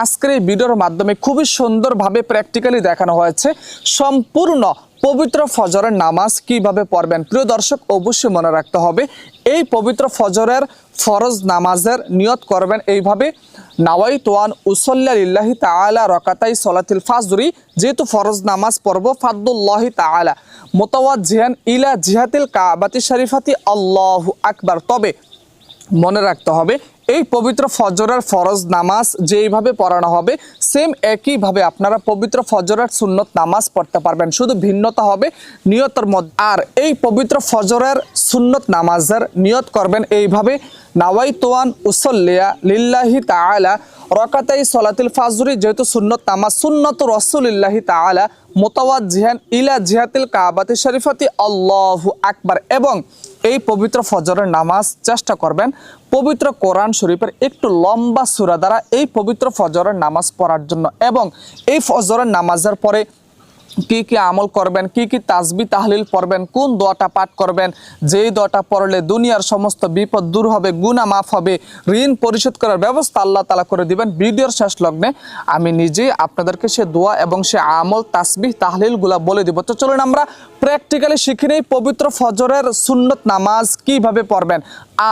আজকের এই ভিডিওর মাধ্যমে খুবই সুন্দরভাবে প্র্যাকটিক্যালি দেখানো হয়েছে সম্পূর্ণ পবিত্র ফজরের নামাজ কীভাবে পড়বেন। প্রিয় দর্শক, অবশ্যই মনে রাখতে হবে, এই পবিত্র ফজরের ফরজ নামাজের নিয়ত করবেন এইভাবে নাওয়াই তোয়ান উসল্লা ইল্লাহি তাআলা রকাতাই সলাতিল ফাজরি, যেহেতু ফরজ নামাজ পড়ব ফাদুল্লাহি তাআলা মোতাওয়াজ জিহান ইলা জিহাতিল কাবাতি শরীফাতি আল্লাহ আকবার। তবে মনে রাখতে হবে এই পবিত্র ফজরের ফরজ নামাজ যেইভাবে পড়ানো হবে সেম একইভাবে আপনারা পবিত্র ফজরের সুন্নত নামাজ পড়তে পারবেন। শুধু ভিন্নতা হবে নিয়তের মধ্যে আর এই পবিত্র ফজরের সুন্নত নামাজের নিয়ত করবেন এইভাবে নাওয়াই তোয়ান উসল্লিয়া লিল্লাহি তাআলা রকাতাই সলাতিল ফাজরি, যেহেতু সুন্নত নামাজ, সুন্নত রসুলিল্লাহি তাআলা মোতাওয়াজ জিহান ইলা জিহাতিল কাবাতি শরীফাতি আল্লাহু আকবার। এবং এই পবিত্র ফজরের নামাজ চেষ্টা করবেন। পবিত্র কোরআন শরীফের একটু লম্বা সুরা দ্বারা এই পবিত্র ফজরের নামাজ পড়ার জন্য এবং এই ফজরের নামাজের পরে কি কি আমল করবেন, কি কি তাজবি তাহলিল পড়বেন, কোন দোয়াটা পাঠ করবেন, যেই দোয়াটা পড়লে দুনিয়ার সমস্ত বিপদ দূর হবে গুণা মাফ হবে, ঋণ পরিশোধ করার ব্যবস্থা আল্লাহ তালা করে দিবেন ভিডিওর শেষ লগ্নে। আমি নিজেই আপনাদেরকে সে দোয়া এবং সে আমল, তাসবিহ, তাহলিলগুলা বলে দিব। তো চলুন আমরা প্র্যাকটিক্যালি শিখে নেই পবিত্র ফজরের সুন্নত নামাজ কীভাবে পড়বেন।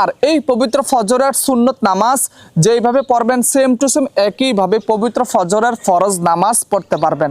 আর এই পবিত্র ফজরের সুন্নত নামাজ যেইভাবে পড়বেন সেম টু সেম একইভাবে পবিত্র ফজরের ফরজ নামাজ পড়তে পারবেন।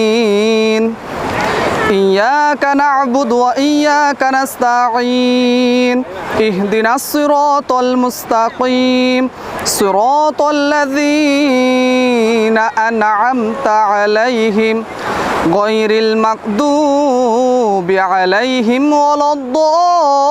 إياك نعبد وإياك نستعين. اهدنا الصراط المستقيم. صراط الذين أنعمت عليهم. غير المغضوب عليهم ولا الضالين.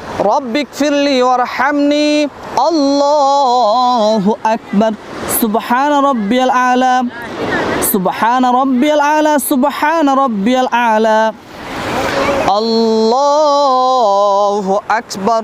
রব্বিক ফিরলি ওর হ্যামনি আল্লাহ আকবর। সুবহান রব্বিয়াল আলা। সুবহান রব্বিয়াল আলা, সুবহান রব্বিয়াল আলা। আল্লাহ আকবর।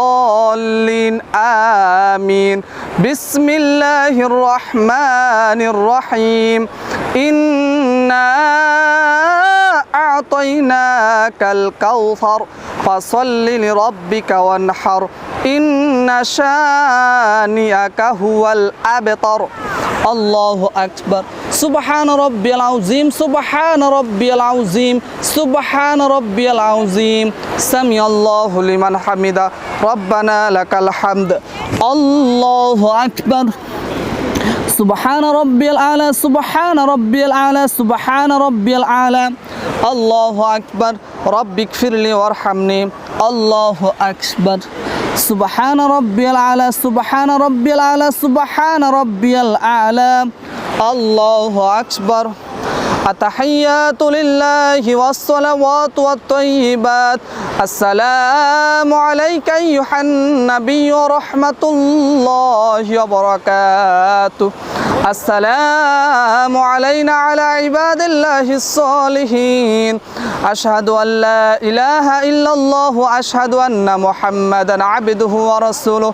آمين بسم الله الرحمن الرحيم إنا أعطيناك الكوثر فصل لربك وانحر إن شانئك هو الأبتر الله أكبر سبحان ربي العظيم سبحان ربي العظيم سبحان ربي العظيم. سمع الله لمن حمد. ربنا لك الحمد. الله أكبر. سبحان ربي الأعلى سبحان ربي الأعلى سبحان ربي الأعلى. الله أكبر. رب اغفر لي وارحمني. الله أكبر. سبحان ربي الأعلى سبحان ربي الأعلى سبحان ربي الأعلى. الله أكبر التحيات لله والصلوات والطيبات السلام عليك أيها النبي ورحمة الله وبركاته السلام علينا على عباد الله الصالحين أشهد أن لا إله إلا الله وأشهد أن محمدا عبده ورسوله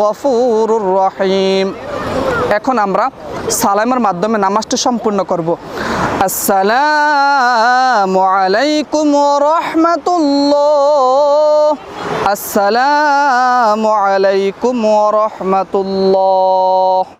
গফুরুর রহিম। এখন আমরা সালামের মাধ্যমে নামাজটি সম্পূর্ণ করব। আসসালামু আলাইকুম রহমতুল্লাহ। আসসালামু আলাইকুম রহমতুল্লাহ।